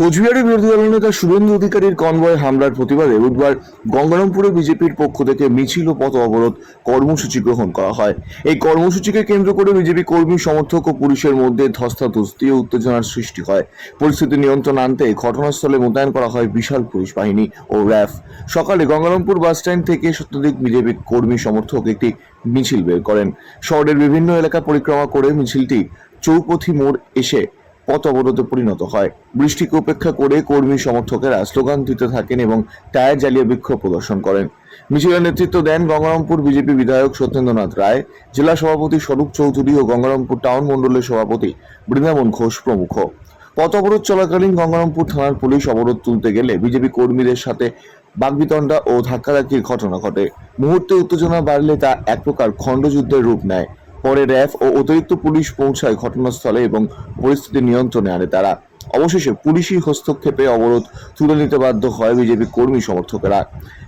কোচবিহারের বিরোধী দলনেতা শুভেন্দু অধিকারীর কনভয় হামলার প্রতিবাদে বুধবার গঙ্গারামপুরে বিজেপির পক্ষ থেকে মিছিল ও পথ অবরোধ কর্মসূচি গ্রহণ করা হয়। এই কর্মসূচিকে কেন্দ্র করে বিজেপি কর্মী, সমর্থক ও পুলিশের মধ্যে ধস্তাধস্তি ও উত্তেজনার সৃষ্টি হয়। পরিস্থিতি নিয়ন্ত্রণ আনতে ঘটনাস্থলে মোতায়েন করা হয় বিশাল পুলিশ বাহিনী ও র্যাফ। সকালে গঙ্গারামপুর বাসস্ট্যান্ড থেকে শতাধিক বিজেপির কর্মী, সমর্থক একটি মিছিল বের করেন। শহরের বিভিন্ন এলাকা পরিক্রমা করে মিছিলটি চৌপথি মোড় এসে পথ অবরোধে পরিণত হয়। বৃষ্টিকে উপেক্ষা করে কর্মী সমর্থকেরা স্লোগান দিতে থাকেন এবং টায়ার জ্বালিয়ে বিক্ষোভ প্রদর্শন করেন। মিছিলের নেতৃত্ব দেন গঙ্গারামপুর বিজেপি বিধায়ক সত্যেন্দ্রনাথ রায়, জেলা সভাপতি স্বরূপ চৌধুরী ও গঙ্গারামপুর টাউন মণ্ডলের সভাপতি বৃন্দাবন ঘোষ প্রমুখ। পথ অবরোধ চলাকালীন গঙ্গারামপুর থানার পুলিশ অবরোধ তুলতে গেলে বিজেপি কর্মীদের সাথে বাগবিতণ্ডা ও ধাক্কাধাক্কির ঘটনা ঘটে। মুহূর্তে উত্তেজনা বাড়লে তা এক প্রকার খণ্ডযুদ্ধের রূপ নেয়। পরে র্যাফ ও অতিরিক্ত পুলিশ পৌঁছায় ঘটনাস্থলে এবং পরিস্থিতি নিয়ন্ত্রণে আনে তারা। অবশেষে পুলিশি হস্তক্ষেপে অবরোধ তুলে নিতে বাধ্য হয় বিজেপি কর্মী সমর্থকেরা।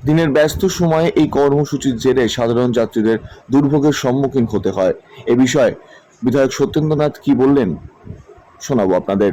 দিনের ব্যস্ত সময়ে এই কর্মসূচির জেরে সাধারণ যাত্রীদের দুর্ভোগের সম্মুখীন হতে হয়। এ বিষয়ে বিধায়ক সত্যেন্দ্রনাথ কি বললেন, শোনাবো আপনাদের।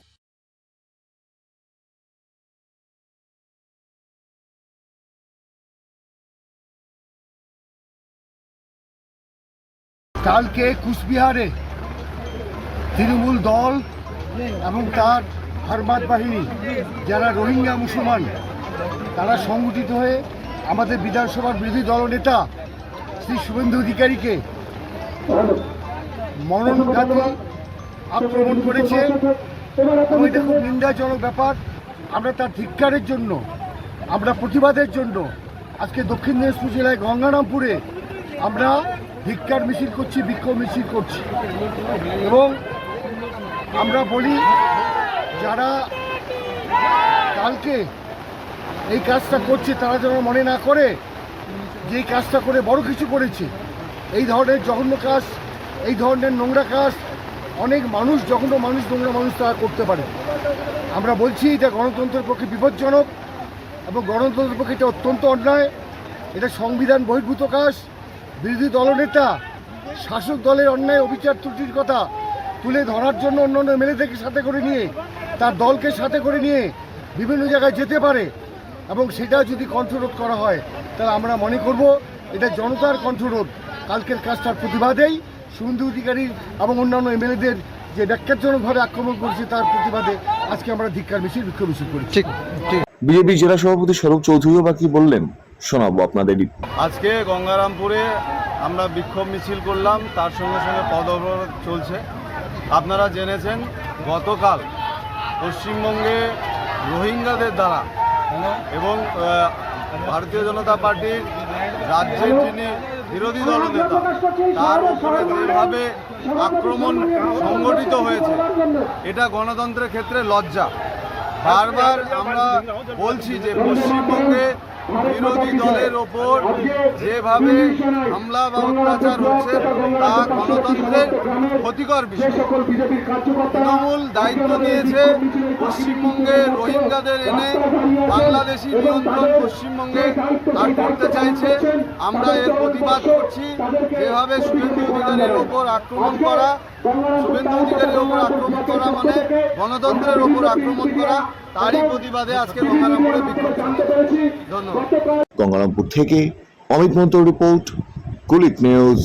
কালকে কুচবিহারে তৃণমূল দল এবং তার ফারমাদ বাহিনী, যারা রোহিঙ্গা মুসলমান, তারা সংগঠিত হয়ে আমাদের বিধানসভার বিরোধী দলনেতা শ্রী শুভেন্দু অধিকারীকে মরণঘাতী আক্রমণ করেছে। এবং এটা খুব নিন্দাজনক ব্যাপার। আমরা তার ধিক্কারের জন্য, আমরা প্রতিবাদের জন্য আজকে দক্ষিণ দিনাজপুর জেলায় গঙ্গারামপুরে আমরা ধিক্কার মিছিল করছি, বিক্ষোভ মিছিল করছি। এবং আমরা বলি, যারা কালকে এই কাজটা করছে, তারা যেন মনে না করে যে এই কাজটা করে বড় কিছু করেছে। এই ধরনের জঘন্য কাজ, এই ধরনের নোংরা কাজ, অনেক মানুষ, জঘন্য মানুষ, নোংরা মানুষ তারা করতে পারে। আমরা বলছি, এটা গণতন্ত্রের পক্ষে বিপজ্জনক এবং গণতন্ত্রের পক্ষে এটা অত্যন্ত অন্যায়। এটা সংবিধান বহির্ভূত কাজ। বিরোধী দলনেতা, শাসক দলের অন্যায়, অবিচার ত্রুটির কথা তুলে ধরার জন্য অন্য অন্যান্য এমএলএদেরকে সাথে করে নিয়ে, তার দলকে সাথে করে নিয়ে বিভিন্ন জায়গায় যেতে পারে এবং সেটা যদি কণ্ঠরোধ করা হয়, তাহলে আমরা মনে করব এটা জনতার কণ্ঠরোধ। কালকের কাজটার প্রতিবাদেই সুন্দর অধিকারী এবং অন্যান্য এমএলএদের যে ব্যাখ্যাজনকভাবে আক্রমণ করেছে, তার প্রতিবাদে আজকে আমরা ধিক্কার মিছিল, বিক্ষোভ মিছিল করেছি। বিজেপি জেলা সভাপতি স্বরূপ চৌধুরীও বা কি বললেন? শোনাবো আপনাদেরই আজকে গঙ্গারামপুরে আমরা বিক্ষোভ মিছিল করলাম, তার সঙ্গে সঙ্গে পদ চলছে। আপনারা জেনেছেন, গতকাল পশ্চিমবঙ্গে রোহিঙ্গাদের দ্বারা এবং ভারতীয় জনতা পার্টির রাজ্যের যিনি বিরোধী দলনেতা তার উপরে যেভাবে আক্রমণ সংগঠিত হয়েছে, এটা গণতন্ত্রের ক্ষেত্রে লজ্জা। বারবার আমরা বলছি যে পশ্চিমবঙ্গে বিরোধী দলের ওপর যেভাবে হামলা বা অত্যাচার হচ্ছে তা গণতন্ত্রের ক্ষতিকর বিষয়। তৃণমূল দায়িত্ব নিয়েছে পশ্চিমবঙ্গে রোহিঙ্গাদের এনে বাংলাদেশি নিয়ন্ত্রণ পশ্চিমবঙ্গে আর করতে চাইছে। আমরা এর প্রতিবাদ করছি। যেভাবে শুভেন্দু অধিকারীর ওপর আক্রমণ করা শুভেন্দু অধিকারীর ওপর আক্রমণ করা মানে গণতন্ত্রের ওপর আক্রমণ করা তারই প্রতিবাদে আজকে গঙ্গারামপুরে বিক্ষোভ। ধন্যবাদ। গঙ্গারামপুর থেকে অমিত মন্ত্র রিপোর্ট কুলিক নিউজ।